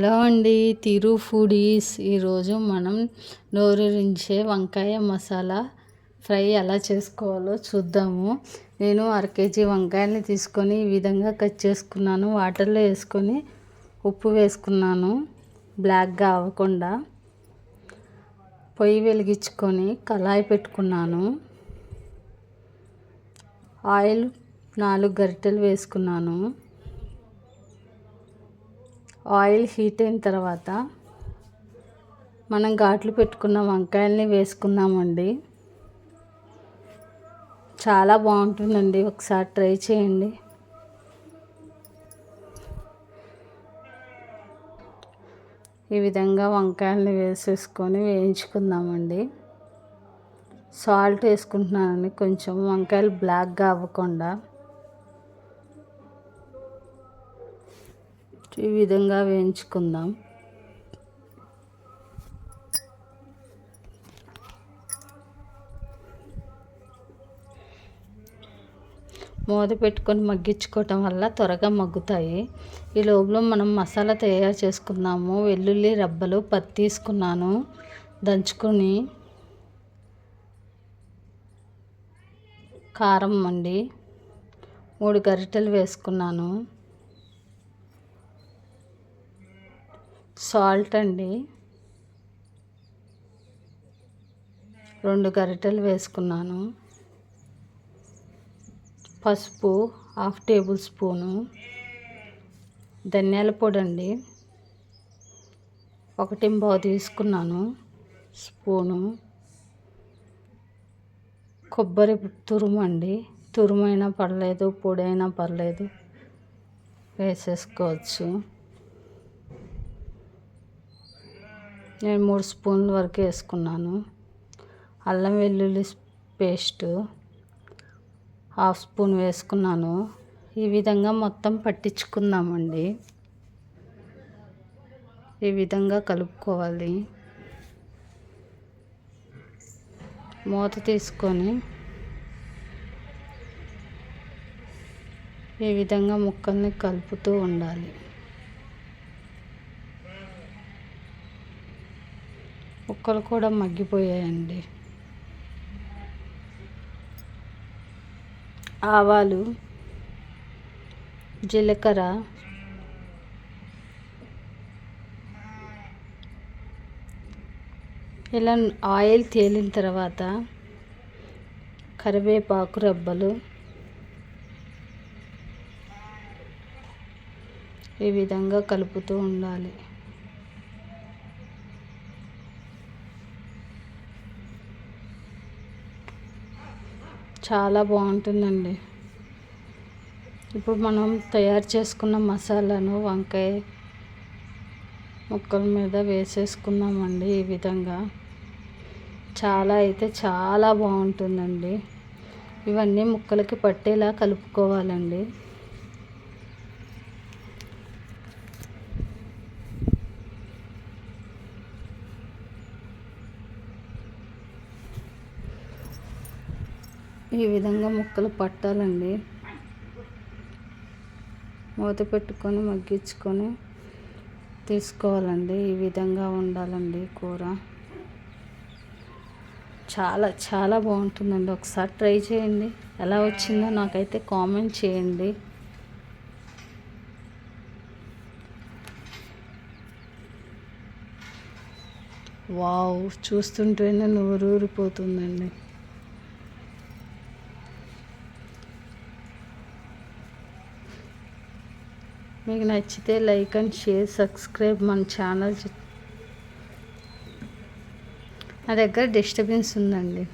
Hello అండి తిరు foodies. ఈరోజు మనం నోరూరించే వంకాయ మసాలా ఫ్రై ఎలా చేసుకోవాలో చూద్దాము. నేను అర కేజీ వంకాయల్ని తీసుకొని ఈ విధంగా కట్ చేసుకున్నాను. వాటర్లో వేసుకొని ఉప్పు వేసుకున్నాను. బ్లాక్గా అవ్వకుండా పొయ్యి వెలిగించుకొని కళాయి పెట్టుకున్నాను. ఆయిల్ నాలుగు గరిటెలు వేసుకున్నాను. ఆయిల్ హీట్ అయిన తర్వాత మనం ఘాట్లు పెట్టుకున్న వంకాయల్ని వేసుకుందామండి. చాలా బాగుంటుందండి. ఒకసారి ట్రై చేయండి. ఈ విధంగా వంకాయల్ని వేసేసుకొని వేయించుకుందామండి. సాల్ట్ వేసుకుంటున్నానండి. కొంచెం వంకాయలు బ్లాక్గా అవ్వకుండా. ఈ విధంగా వేయించుకుందాం. మూత పెట్టుకొని మగ్గించుకోవటం వల్ల త్వరగా మగ్గుతాయి. ఈ లోపల మనం మసాలా తయారు చేసుకుందాము వెల్లుల్లి రబ్బలు పత్తి తీసుకున్నాను. దంచుకొని కారం అండి. మూడు గరిటెలు వేసుకున్నాను. సాల్ట్ అండి. రెండు గరిటెలు వేసుకున్నాను. పసుపు హాఫ్ టేబుల్ స్పూను. ధనియాల పొడి అండి ఒకటి బాగు తీసుకున్నాను స్పూను. కొబ్బరి తురుము అండి తురుమైనా పర్లేదు పొడి అయినా పర్లేదు. వేసేసుకోవచ్చు. నేను మూడు స్పూన్ల వరకు వేసుకున్నాను. అల్లం వెల్లుల్లి పేస్ట్ హాఫ్ స్పూన్ వేసుకున్నాను. ఈ విధంగా మొత్తం పట్టించుకుందామండి. ఈ విధంగా కలుపుకోవాలి. మూత తీసుకొని ఈ విధంగా ముక్కల్ని కలుపుతూ ఉండాలి. ముక్కలు కూడా మగ్గిపోయాయండి. ఆవాలు జీలకర్ర ఇలా ఆయిల్ తేలిన తర్వాత కరివేపాకు రబ్బలు ఈ విధంగా కలుపుతూ ఉండాలి. చాలా బాగుంటుందండి. ఇప్పుడు మనం తయారు చేసుకున్న మసాలాను వంకాయ ముక్కల మీద వేసేసుకున్నామండి ఈ విధంగా. చాలా అయితే చాలా బాగుంటుందండి. ఇవన్నీ ముక్కలకి పట్టేలా కలుపుకోవాలండి. ఈ విధంగా ముక్కలు పట్టాలండి. మూత పెట్టుకొని మగ్గించుకొని తీసుకోవాలండి. ఈ విధంగా ఉండాలండి కూర. చాలా చాలా బాగుంటుందండి. ఒకసారి ట్రై చేయండి. ఎలా వచ్చిందో నాకైతే కామెంట్ చేయండి. వావ్ చూస్తుంటేనే నోరూరిపోతుందండి. మీకు నచ్చితే లైక్ అండ్ షేర్ సబ్స్క్రైబ్ మన ఛానల్. నా దగ్గర డిస్టర్బెన్స్ ఉందండి.